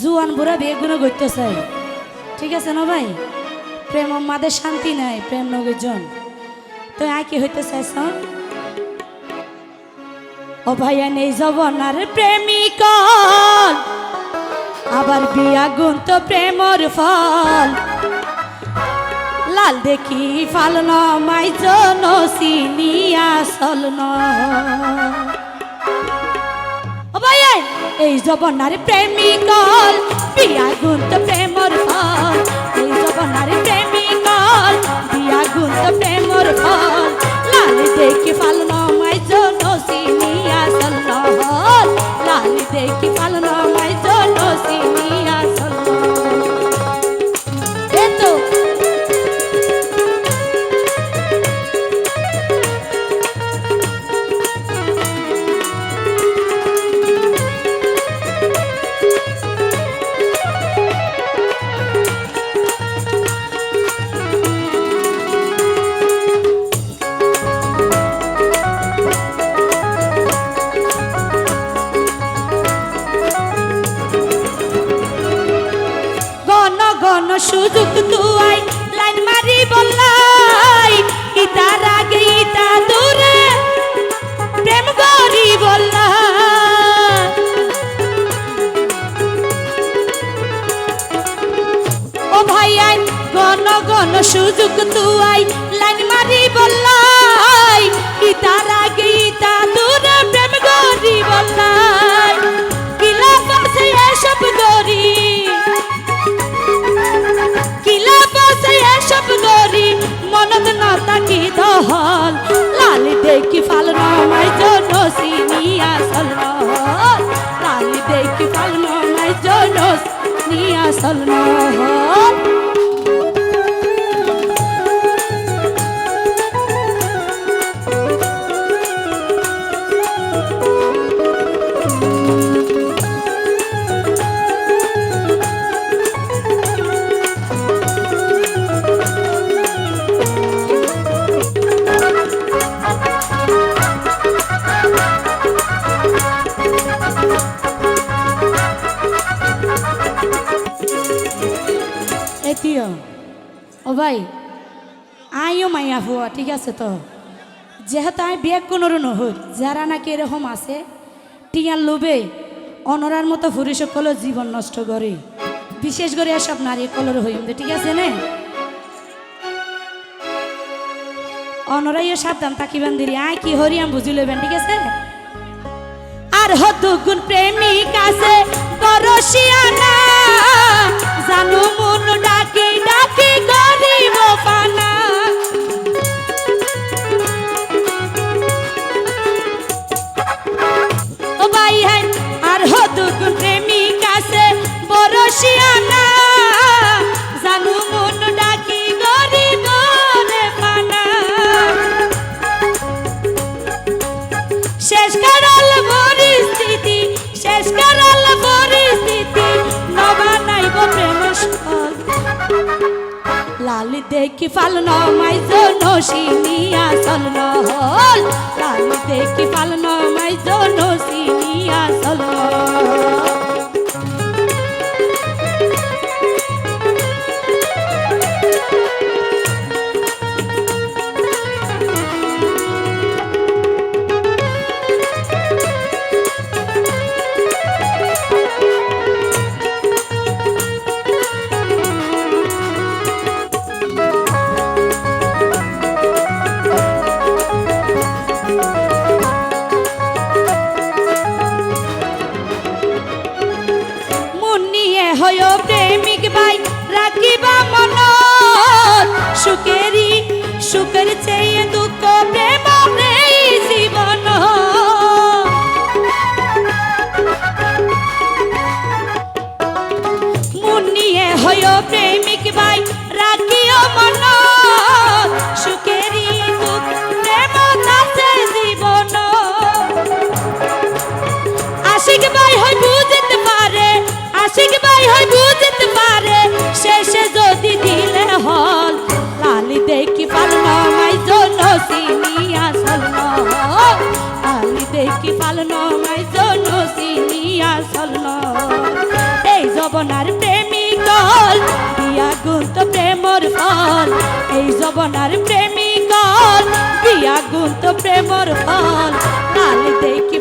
জুয়ান বুড়া বিয়ে গুলো করতে চাই ঠিক আছে না ভাই? প্রেম মাদের শান্তি নাই, প্রেম নগরজন তো আয় কি হইতে চাইছ? ও ভাইয়া নেই জবনার প্রেমিক আবার বিয়া গুণ তো প্রেমর ফল। লাল দেখি ফালন মাই জন চিনিয়া সলন ও ভাইয়া এই জবনার প্রেমিকল। ও ভাইয়াই গণ গণ সুযোগ তুয়াই লাইন মারি বললাই। ইতার আগে ইতা দূরে, প্রেম করি বললাই। কিলা পাশে এসব পাশে এসব করি মনত না তাকি দহল। লালি দেখি ফাল নমাই জন সিনিয়া লালি দেখি ফাল নমাই জন সিনিয়া সল ভাই। আইও মাইয়া হুয়া ঠিক আছে তো? যেহেতু আমি বিয়ে কোনোরও নহর, যারা নাকি এরকম আছে, টিয়ার লোভে অনরার মতো ফুরি সকল জীবন নষ্ট করে। বিশেষ করে এসব নারী কলর হইম ঠিক আছে নে? অনরাইও সাবধান তাকিবান দিলি আয় কি হরিয়াম বুঝি লইবেন ঠিক আছে? আর হতুগুণ প্রেমিক আছে বরসিয়ানা জানু দেখি ফাল মাইজ জন চলন হল। লালি দেখি ফাল নমাই জন সিনিয়া জবনার প্রেমিকল বিয়া গুণ তো প্রেমর ফল। এই জবনার প্রেমিকল বিয়া গুণ তো প্রেমর ফল। কাল দেখি